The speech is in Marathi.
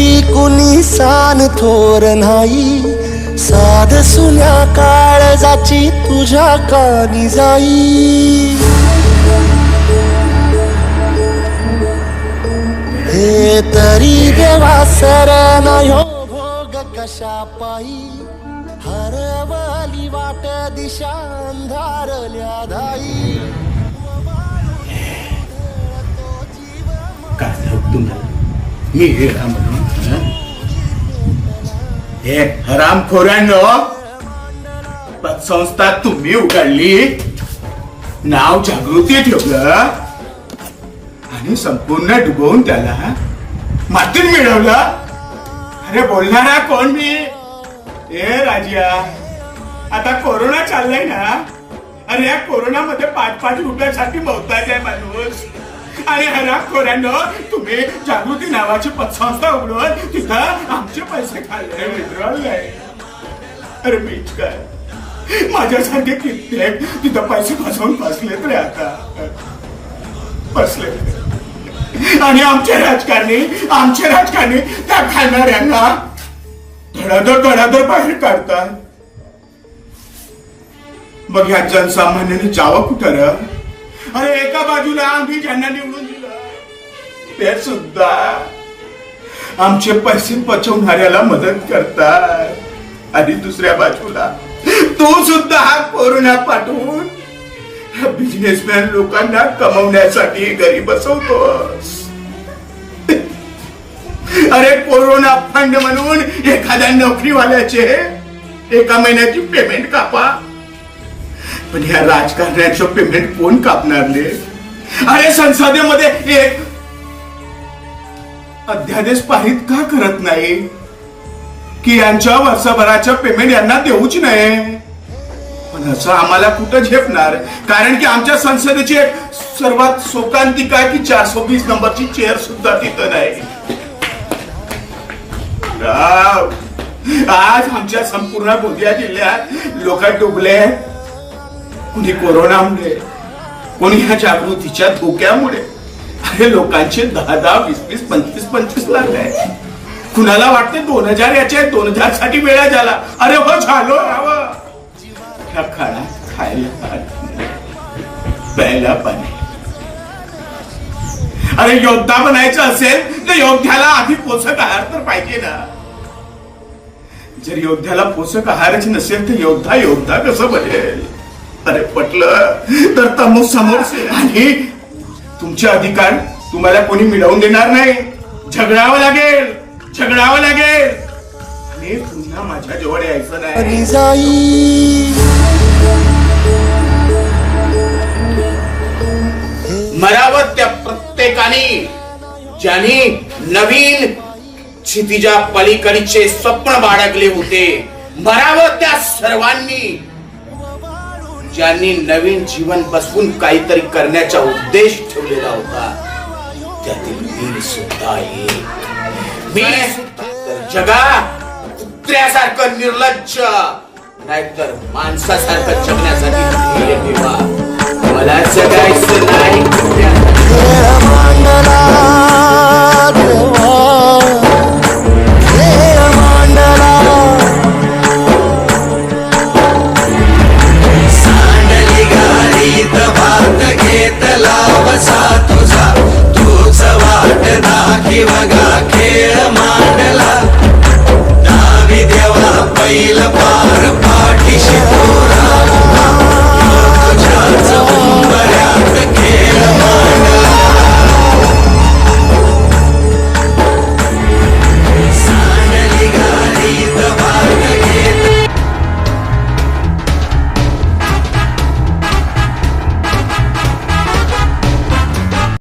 ती कुणी सान थोर नाही. साध सुन्या काळजाची तुझ्या कानी जाई. हे तरी देवा सरनायो भोग कशा पायी. हरवली वाट दिशा अंधारल्या धाई काय तुम्हाला? मी म्हणून हे हरामखोरांनो पतसंस्था तुम्ही उघडली? नाव जागृती ठेवलं आणि संपूर्ण डुबवून त्याला मातीत मिळवलं. अरे बोलणारा कोण मी? ए राजिया आता कोरोना चाललाय ना? अरे या कोरोनामध्ये पाच पाच रुपयासाठी मोहताज आहे माणूस. आणि हरामखोरांनो तुम्ही जागृती नावाची पतसंस्था उघडून तिथं आमचे पैसे खाल्ले विड्रॉल अरे मीच काय? माझ्यासारखे कित्येक तिथं पैसे फसवून फसलेत रे आता. फसले आणि आमचे राजकारणी आमचे राजकारणी त्या खाणाऱ्यांना धडाधड धडाधड बाहेर काढतात. मग ह्या जनसामान्याने जावं कुठं र? अरे एका बाजूला आम्ही ज्यांना निवडून दिलं. ते सुद्धा आमचे पैसे पचवणाऱ्याला मदत करतात. आणि दुसऱ्या बाजूला तो सुद्धा हा कोरोना पाठवून बिझनेसमॅन लोकांना कमवण्यासाठी घरी बसवतोस अरे कोरोना फंड म्हणून एखाद्या नोकरीवाल्याचे एका महिन्याची पेमेंट कापा. पण ह्या राजकारण्याचं पेमेंट कोण कापणार रे? अरे संसदेमध्ये एक अध्यादेश पारित का करत नाही? की यांच्या वर्षभराच्या पेमेंट यांना देऊच नाही पण असं आम्हाला कुठं झेपणार? कारण की आमच्या संसदेची एक सर्वात शोकांतिक आहे की चारशे वीस नंबरची चेअर सुद्धा तिथं नाही. आज आमच्या संपूर्ण गोंदिया जिल्ह्यात लोक डुबले कुणी कोरोनामुळे कोणी ह्या जागृतीच्या धोक्यामुळे. अरे लोकांचे दहा दहा वीस वीस पंचवीस पंचवीस लागले कुणाला वाटते दोन हजार याचे दोन हजारसाठी वेळा झाला. अरे हो झालो राव. ह्या खायला प्यायला पाणी अरे योद्धा बनायचं असेल तर योद्ध्याला आधी पोषक आहार तर पाहिजे ना. जर योद्ध्याला पोषक आहारच नसेल तर योद्धा योद्धा कसं बनेल? अरे पटलं. तर तमो समोर आणि तुमचे अधिकार तुम्हाला कोणी मिळवून देणार नाही. झगडावं लागेल. झगडावं लागेल. आणि पुन्हा माझ्या जवळ यायचं नाही. मरावत त्या प्रत्येकाने ज्यांनी नवीन क्षितिजा पलीकडचे स्वप्न बाळगले होते. मरावं त्या सर्वांनी ज्यांनी नवीन जीवन बसवून काहीतरी करण्याचा उद्देश ठेवलेला होता त्यातील मी सुद्धा मी तर जगा कुत्र्यासारखं निर्लज्ज नाहीतर माणसासारखं जगण्यासाठी ठेवा. मला जगायचं नाही.